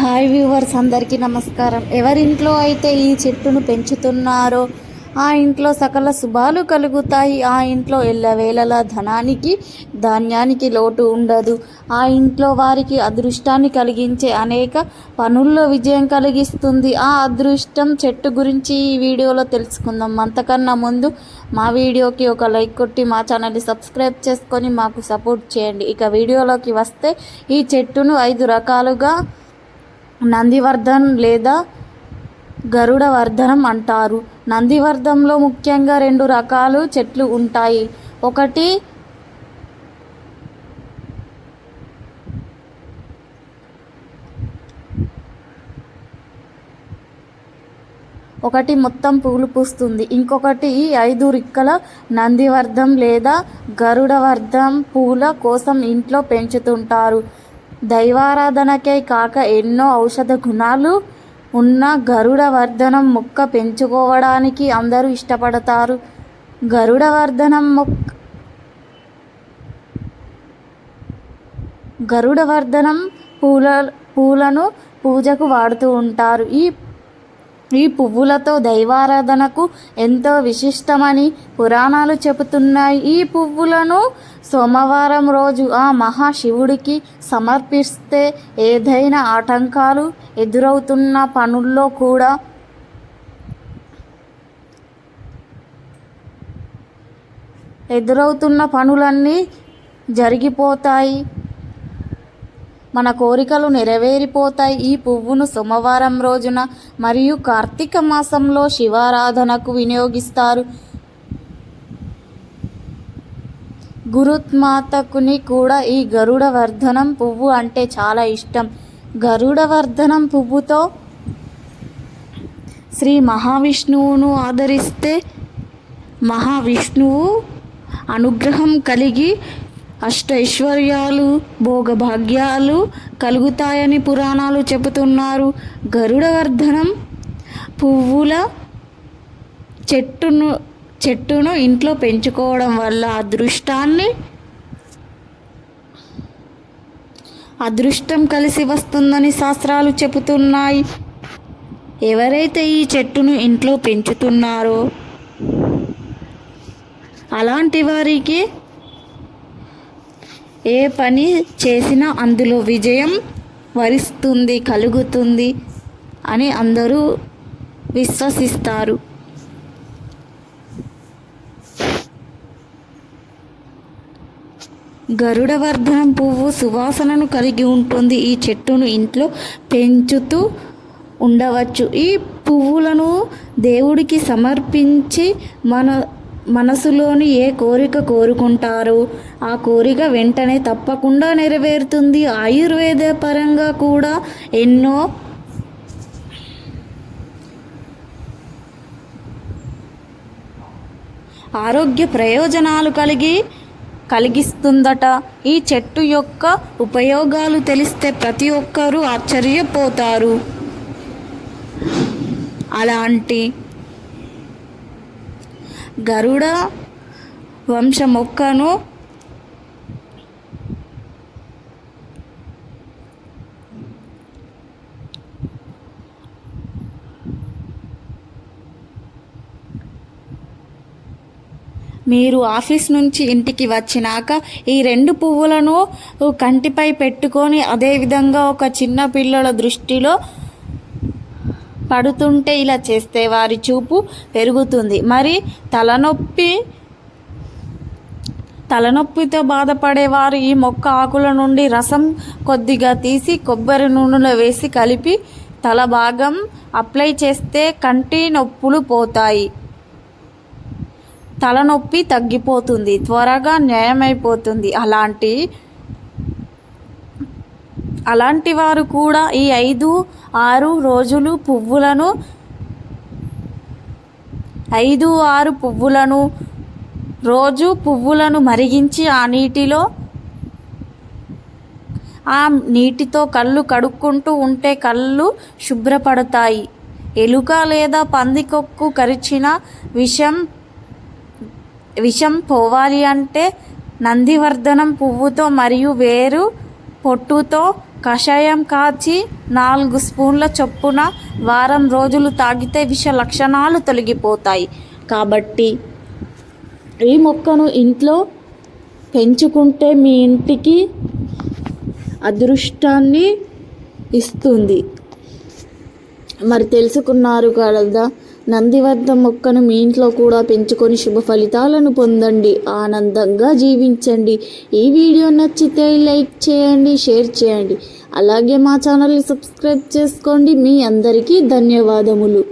Hi viewers అందరికీ నమస్కారం. ఎవరింట్లో అయితే ఈ చెట్టును పెంచుతున్నారో ఆ ఇంట్లో సకల శుభాలు కలుగుతాయి. ఆ ఇంట్లో ఎల్లవేళలా ధనానికి ధాన్యానికి లోటు ఉండదు. ఆ ఇంట్లో వారికి అదృష్టాన్ని కలిగించే అనేక పనుల్లో విజయం కలిగిస్తుంది. ఆ అదృష్టం చెట్టు గురించి ఈ వీడియోలో తెలుసుకుందాం. అంతకన్నా ముందు మా వీడియోకి ఒక లైక్ కొట్టి మా ఛానల్ని సబ్స్క్రైబ్ చేసుకొని మాకు సపోర్ట్ చేయండి. ఇక వీడియోలోకి వస్తే ఈ చెట్టును ఐదు రకాలుగా నందివర్ధన్ లేదా గరుడవర్ధనం అంటారు. నందివర్ధంలో ముఖ్యంగా రెండు రకాలు చెట్లు ఉంటాయి. ఒకటి ఒకటి మొత్తం పూలు పూస్తుంది. ఇంకొకటి ఐదు రిక్కల నందివర్ధం లేదా గరుడవర్ధం పూల కోసం ఇంట్లో పెంచుతుంటారు. దైవారాధనకే కాక ఎన్నో ఔషధ గుణాలు ఉన్న గరుడవర్ధనం మొక్క పెంచుకోవడానికి అందరూ ఇష్టపడతారు. గరుడవర్ధనం మొక్క గరుడవర్ధనం పూల పూలను పూజకు వాడుతూ ఉంటారు. ఈ ఈ పువ్వులతో దైవారాధనకు ఎంతో విశిష్టమని పురాణాలు చెబుతున్నాయి. ఈ పువ్వులను సోమవారం రోజు ఆ మహాశివుడికి సమర్పిస్తే ఏదైనా ఆటంకాలు ఎదురవుతున్న పనుల్లో కూడా ఎదురవుతున్న పనులన్నీ జరిగిపోతాయి. మన కోరికలు నెరవేరిపోతాయి. ఈ పువ్వును సోమవారం రోజున మరియు కార్తీక మాసంలో శివారాధనకు వినియోగిస్తారు. గురుత్మాతకుని కూడా ఈ గరుడవర్ధనం పువ్వు అంటే చాలా ఇష్టం. గరుడవర్ధనం పువ్వుతో శ్రీ మహావిష్ణువును ఆదరిస్తే మహావిష్ణువు అనుగ్రహం కలిగి అష్టైశ్వర్యాలు భోగభాగ్యాలు కలుగుతాయని పురాణాలు చెబుతున్నారు. గరుడవర్ధనం పువ్వుల చెట్టును చెట్టును ఇంట్లో పెంచుకోవడం వల్ల అదృష్టాన్ని అదృష్టం కలిసి వస్తుందని శాస్త్రాలు చెబుతున్నాయి. ఎవరైతే ఈ చెట్టును ఇంట్లో పెంచుతున్నారో అలాంటి వారికి ఏ పని చేసినా అందులో విజయం వరిస్తుంది కలుగుతుంది అని అందరూ విశ్వసిస్తారు. గరుడవర్ధనం పువ్వు సువాసనను కలిగి ఉంటుంది. ఈ చెట్టును ఇంట్లో పెంచుతూ ఉండవచ్చు. ఈ పువ్వులను దేవుడికి సమర్పించి మన మనసులోని ఏ కోరిక కోరుకుంటారో ఆ కోరిక వెంటనే తప్పకుండా నెరవేరుతుంది. ఆయుర్వేద పరంగా కూడా ఎన్నో ఆరోగ్య ప్రయోజనాలు కలిగి కలిగిస్తుందట. ఈ చెట్టు యొక్క ఉపయోగాలు తెలిస్తే ప్రతి ఒక్కరూ ఆశ్చర్యపోతారు. అలాంటి గరుడ వంశ మొక్కను మీరు ఆఫీస్ నుంచి ఇంటికి వచ్చినాక ఈ రెండు పువ్వులను కంటిపై పెట్టుకొని అదేవిధంగా ఒక చిన్న పిల్లల దృష్టిలో పడుతుంటే ఇలా చేస్తే వారి చూపు పెరుగుతుంది. మరి తలనొప్పి తలనొప్పితో బాధపడేవారు ఈ మొక్క ఆకుల నుండి రసం కొద్దిగా తీసి కొబ్బరి నూనెలో వేసి కలిపి తల భాగం అప్లై చేస్తే కంటి నొప్పులు పోతాయి. తలనొప్పి తగ్గిపోతుంది. త్వరగా న్యాయమైపోతుంది. అలాంటి అలాంటి వారు కూడా ఈ ఐదు ఆరు రోజులు పువ్వులను ఐదు ఆరు పువ్వులను రోజు పువ్వులను మరిగించి ఆ నీటిలో ఆ నీటితో కళ్ళు కడుక్కుంటూ ఉంటే కళ్ళు శుభ్రపడతాయి. ఎలుక లేదా పందికొక్కు కరిచిన విషం విషం పోవాలి అంటే నందివర్ధనం పువ్వుతో మరియు వేరు పొట్టుతో కషాయం కాచి నాలుగు స్పూన్ల చొప్పున వారం రోజులు తాగితే విష లక్షణాలు తొలగిపోతాయి. కాబట్టి ఈ మొక్కను ఇంట్లో పెంచుకుంటే మీ ఇంటికి అదృష్టాన్ని ఇస్తుంది. మరి తెలుసుకున్నారు కదా నందివర్ధం మొక్కను మీ ఇంట్లో కూడా పెంచుకొని శుభ ఫలితాలను పొందండి. ఆనందంగా జీవించండి. ఈ వీడియో నచ్చితే లైక్ చేయండి షేర్ చేయండి. అలాగే మా ఛానల్ని సబ్స్క్రైబ్ చేసుకోండి. మీ అందరికీ ధన్యవాదములు.